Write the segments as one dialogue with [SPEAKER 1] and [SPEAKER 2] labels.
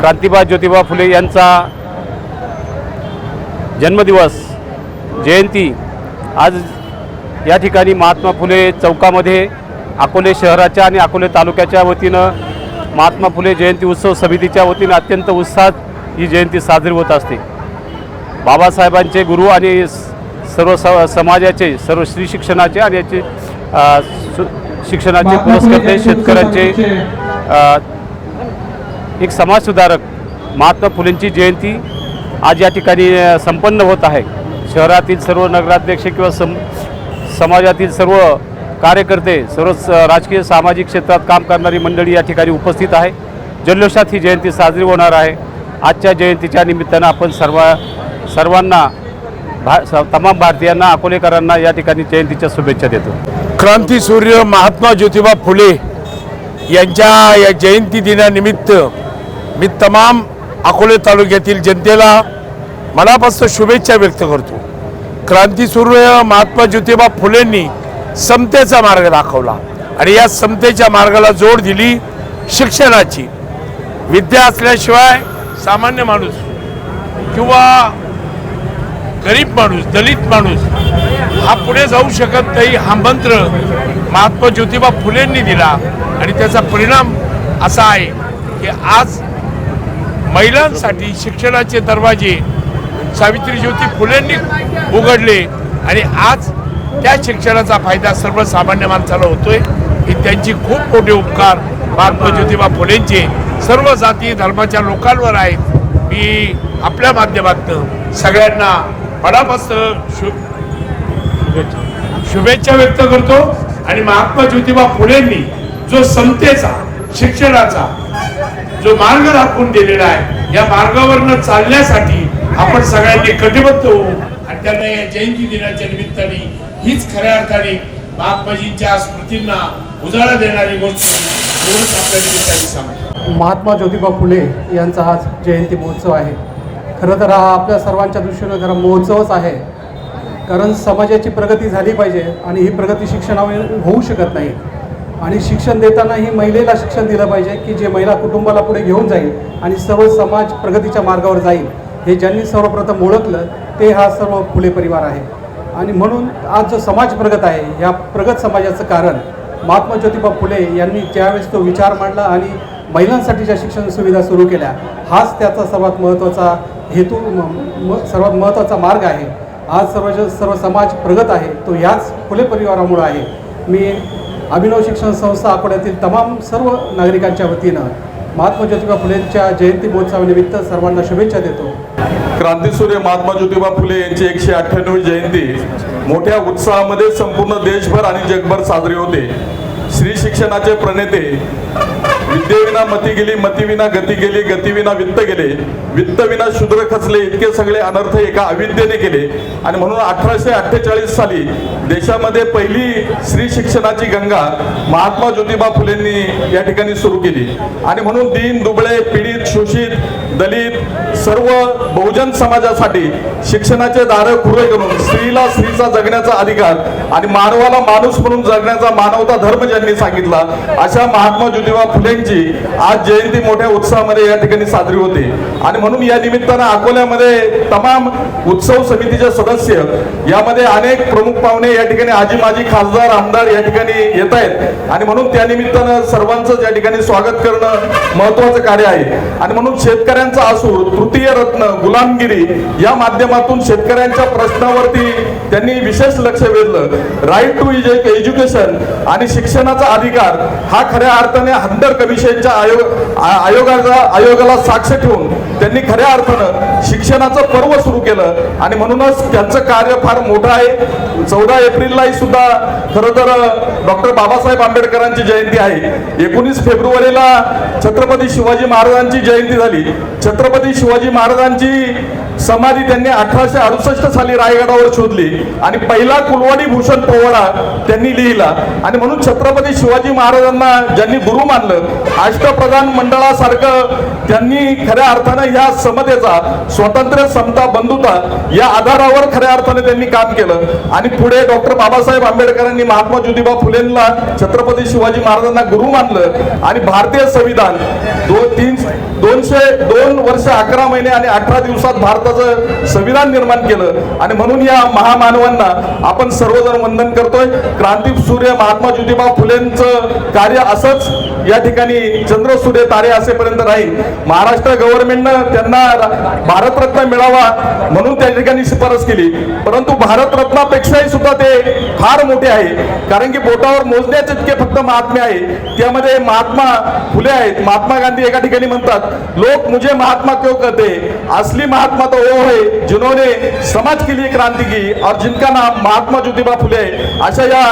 [SPEAKER 1] क्रांतिबा ज्योतिबा फुले यांचा जन्मदिवस जयंती आज या ठिकाणी महात्मा फुले चौकामध्ये अकोले शहराच्या आणि अकोले तालुक्याच्या वतीनं महात्मा फुले जयंती उत्सव समितीच्या वतीनं अत्यंत उत्साहात ही जयंती साजरी होत असते. बाबासाहेबांचे गुरु आणि सर्व स समाजाचे सर्व स्त्री शिक्षणाचे आणि याचे शिक्षणाचे पुरस्कर्ते शेतकऱ्यांचे एक समाजसुधारक महात्मा फुलेंची जयंती आज या ठिकाणी संपन्न होत आहे. शहरातील सर्व नगराध्यक्ष किंवा सम समाजातील सर्व कार्यकर्ते सर्व स- राजकीय सामाजिक क्षेत्रात काम करणारी मंडळी या ठिकाणी उपस्थित आहे. जल्लोषात ही जयंती साजरी होणार आहे. आजच्या जयंतीच्या निमित्तानं आपण सर्व सर्वांना भा स- तमाम भारतीयांना अकोलेकरांना या ठिकाणी जयंतीच्या शुभेच्छा देतो.
[SPEAKER 2] क्रांती सूर्य महात्मा ज्योतिबा फुले यांच्या या जयंती दिनानिमित्त मी तमाम अकोले तालुक्यातील जनतेला मनापासून शुभेच्छा व्यक्त करतो. क्रांती सूर्य महात्मा ज्योतिबा फुलेंनी समतेचा मार्ग दाखवला आणि या समतेच्या मार्गाला जोड दिली शिक्षणाची. विद्या असल्याशिवाय सामान्य माणूस किंवा गरीब माणूस दलित माणूस हा पुढे जाऊ शकत नाही हा मंत्र महात्मा ज्योतिबा फुलेंनी दिला आणि त्याचा परिणाम असा आहे की आज महिलांसाठी शिक्षणाचे दरवाजे सावित्री ज्योती फुलेंनी उघडले आणि आज त्या शिक्षणाचा फायदा सर्वसामान्य माणसाला होतोय. ही त्यांची खूप मोठे उपकार. महात्मा ज्योतिबा फुलेंचे सर्व जाती धर्माच्या लोकांवर आहेत. मी आपल्या माध्यमातून सगळ्यांना मनापासून शु शुभेच्छा व्यक्त करतो. आणि महात्मा ज्योतिबा फुलेंनी जो समतेचा शिक्षणाचा जो मार्ग दाखवून दिलेला आहे या मार्गावरनं चालण्यासाठी आपण सगळ्यांनी कटिबद्ध होऊ आणि त्यांना या जयंती दिनाच्या निमित्ताने हीच खऱ्या अर्थाने महात्माजींच्या स्मृतींना उजाळा देणारी गोष्ट आपल्या निमित्ताने सांगतो.
[SPEAKER 3] महात्मा ज्योतिबा फुले यांचा आज जयंती महोत्सव आहे. खरं तर हा आपल्या सर्वांच्या दृष्टीनं खरा महोत्सवच आहे. कारण समाजाची प्रगती झाली पाहिजे आणि ही प्रगती शिक्षणामुळे होऊ शकत नाही. आणि शिक्षण देतानाही महिलेला शिक्षण दिलं पाहिजे की जे महिला कुटुंबाला पुढे घेऊन जाईल आणि सर्व समाज प्रगतीच्या मार्गावर जाईल हे ज्यांनी सर्वप्रथम ओळखलं ते हा सर्व फुले परिवार आहे. आणि म्हणून आज जो समाज प्रगत आहे या प्रगत समाजाचं कारण महात्मा ज्योतिबा फुले यांनी ज्यावेळेस तो विचार मांडला आणि महिलांसाठी ज्या शिक्षण सुविधा सुरू केल्या हाच त्याचा सर्वात महत्त्वाचा हेतू म- सर्वात महत्त्वाचा मार्ग आहे. आज सर्व सर्व समाज प्रगत आहे तो याच फुले परिवारामुळं आहे. मी अभिनव शिक्षण संस्था अकोल्यातील तमाम सर्व नागरिकांच्या वतीनं महात्मा ज्योतिबा फुलेंच्या जयंती महोत्सवानिमित्त सर्वांना शुभेच्छा देतो.
[SPEAKER 4] क्रांतीसूर्य महात्मा ज्योतिबा फुले यांची एकशे अठ्ठ्याण्णवी जयंती मोठ्या उत्साहामध्ये संपूर्ण देशभर आणि जगभर साजरी होते. स्त्री शिक्षणाचे प्रणेते विद्येविना मती गेली मतीविना गती गेली गतीविना वित्त गेले वित्तविना शूद्र खचले इतके सगळे अनर्थ एका अविद्येने केले. आणि म्हणून अठराशे अठ्ठेचाळीस साली देशामध्ये पहिली स्त्री शिक्षणाची गंगा महात्मा ज्योतिबा फुलेंनी या ठिकाणी सुरू केली. आणि म्हणून दीन दुबळे पीडित शोषित दलित सर्व बहुजन समाजासाठी शिक्षणाचे दार खुले करून स्त्रीला स्त्रीचा जगण्याचा अधिकार आणि मानवाला माणूस म्हणून जगण्याचा मानवता धर्म ज्यांनी सांगितला अशा महात्मा ज्योतिबा फुलेंची आज जयंती मोठ्या उत्साहामध्ये या ठिकाणी साजरी होते. आणि म्हणून या निमित्तानं अकोल्यामध्ये तमाम उत्सव समितीच्या सदस्य यामध्ये अनेक प्रमुख पाहुणे या ठिकाणी आजी माजी खासदार आमदार या ठिकाणी येत आहेत. आणि म्हणून त्या निमित्तानं सर्वांचं या ठिकाणी स्वागत करणं महत्वाचं कार्य आहे. आणि म्हणून शेतकऱ्यांचा असूर तृतीय रत्न गुलामगिरी या माध्यमातून शेतकऱ्यांच्या प्रश्नावरती त्यांनी विशेष लक्ष वेधलं. राईट टू एज्युकेशन आणि शिक्षणाचा अधिकार हा खऱ्या अर्थाने हंडर कमिशनच्या आयोग आयोगाचा आयोगाला साक्ष ठेवून त्यांनी खऱ्या अर्थानं शिक्षणाचं पर्व सुरू केलं. आणि म्हणूनच त्यांचं कार्य फार मोठं आहे. चौदा एप्रिललाही सुद्धा खरं तर डॉक्टर बाबासाहेब आंबेडकरांची जयंती आहे. एकोणीस फेब्रुवारीला छत्रपती शिवाजी महाराजांची जयंती झाली. छत्रपती शिवाजी महाराजांची समाधी त्यांनी अठराशे अडुसष्ट साली रायगडावर शोधली. आणि पहिला कुलवाडी भूषण पोवाडा त्यांनी लिहिला. आणि म्हणून छत्रपती शिवाजी महाराजांना ज्यांनी गुरु मानलं अष्टप्रधान मंडळासारखं त्यांनी खऱ्या अर्थानं या समतेचा स्वातंत्र्य समता बंधुता या आधारावर खऱ्या अर्थाने त्यांनी काम केलं. आणि पुढे डॉक्टर बाबासाहेब आंबेडकरांनी महात्मा ज्योतिबा फुलेंना छत्रपती शिवाजी महाराजांना गुरु मानलं. आणि भारतीय संविधान दोन तीन दोनशे दोन वर्ष अकरा महिने आणि अठरा दिवसात भारताचं संविधान निर्माण केलं. आणि म्हणून या महामानवांना आपण सर्वजण वंदन करतोय. क्रांती सूर्य महात्मा ज्योतिबा फुलेंचं कार्य असंच या ठिकाणी चंद्र सूर्य तारे असेपर्यंत राहील. महाराष्ट्र गव्हर्नमेंटनं त्यांना भारतरत्न मिळावा म्हणून त्या ठिकाणी शिफारस केली. परंतु भारतरत्नापेक्षाही सुद्धा ते फार मोठे आहे. कारण की बोटावर मोजण्याचे इतके फक्त महात्मे आहे त्यामध्ये महात्मा फुले आहेत. महात्मा गांधी एका ठिकाणी म्हणतात लोक मुझे महात्मा क्यों कहते? असली महात्मा तो वो है जिन्होंने समाज के लिए क्रांती की और जिनका नाम महात्मा ज्योतिबा फुले आहे अशा या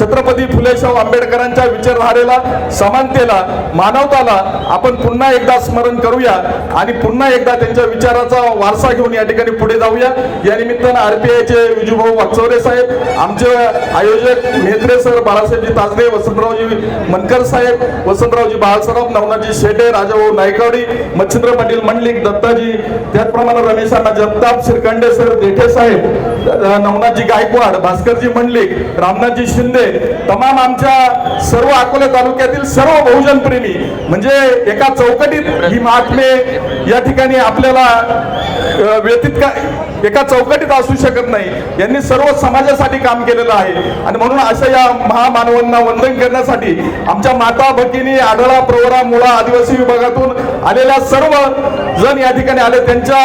[SPEAKER 4] छत्रपती फुलेशाह आंबेडकरांच्या विचारधारेला समानतेला मानवताला आपण पुन्हा एकदा स्मरण अभिवादन करूया आणि पुन्हा एकदा त्यांच्या विचाराचा वारसा घेऊन या ठिकाणी पुढे जाऊया. या निमित्तानं आरपीआयचे विजूभाऊ वागचौरे साहेब आमचे आयोजक मेहत्रे सर बाळासाहेबजी ताजरे वसंतरावजी मनकर साहेब वसंतरावजी बाळसराव नवनाथजी शेटे राजाभाऊ नायकवडी मच्छिंद्र पाटील मंडलिक दत्ताजी त्याचप्रमाणे रमेश अण्णा जगताप श्रीखंडे सर देठे साहेब नवनाथजी गायकवाड भास्करजी मंडलिक रामनाथजी शिंदे तमाम आमच्या सर्व अकोले तालुक्यातील सर्व बहुजन प्रेमी म्हणजे एका चौकटीत ही महात्मे या ठिकाणी आपल्याला व्यतीत का एका चौकटीत असू शकत नाही. यांनी सर्व समाजासाठी काम केलेलं आहे. आणि म्हणून अशा या महामानवांना वंदन करण्यासाठी आमच्या माता भगिनी आढळा प्रवरा मुळा आदिवासी विभागातून आलेल्या सर्व जण या ठिकाणी आले. त्यांच्या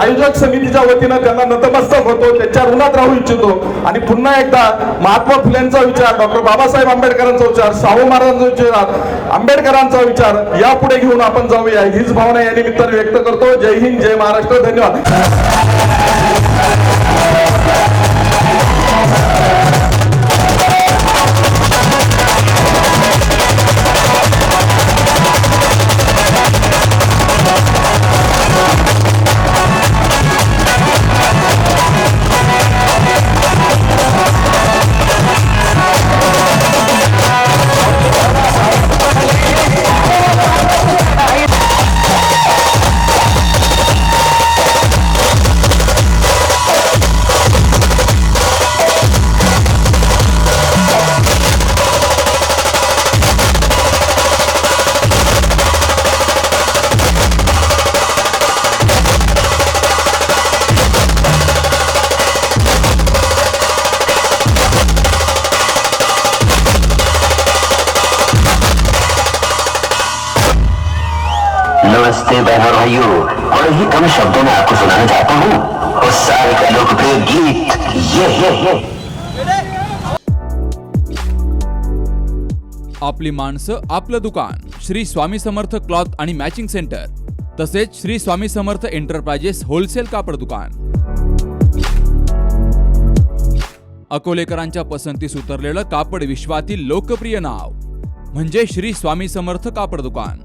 [SPEAKER 4] आयोजक समितीच्या वतीनं त्यांना नतमस्तक होतो. त्यांच्या ऋणात राहू इच्छितो. आणि पुन्हा एकदा महात्मा फुलेंचा विचार डॉक्टर बाबासाहेब आंबेडकरांचा विचार शाहू महाराजांचा विचार आंबेडकरांचा विचार यापुढे घेऊन आपण जाऊया. हीच भावना या निमित्ताने व्यक्त करतो. जय हिंद जय महाराष्ट्र. धन्यवाद.
[SPEAKER 5] नमस्ते बहनों भाइयों बड़े ही कम शब्दों में आपको सुनाना चाहता हूँ. हो. उस साल का लोकप्रिय गीत ये ये ये.
[SPEAKER 6] आपली माणसं आपलं दुकान. श्री स्वामी समर्थ क्लॉथ आणि मॅचिंग सेंटर. तसेच श्री स्वामी समर्थ एंटरप्राइजेस होलसेल कापड दुकान. अकोलेकरांच्या पसंतीस उतरलेलं कापड विश्वातील लोकप्रिय नाव. म्हणजे श्री स्वामी समर्थ कापड दुकान.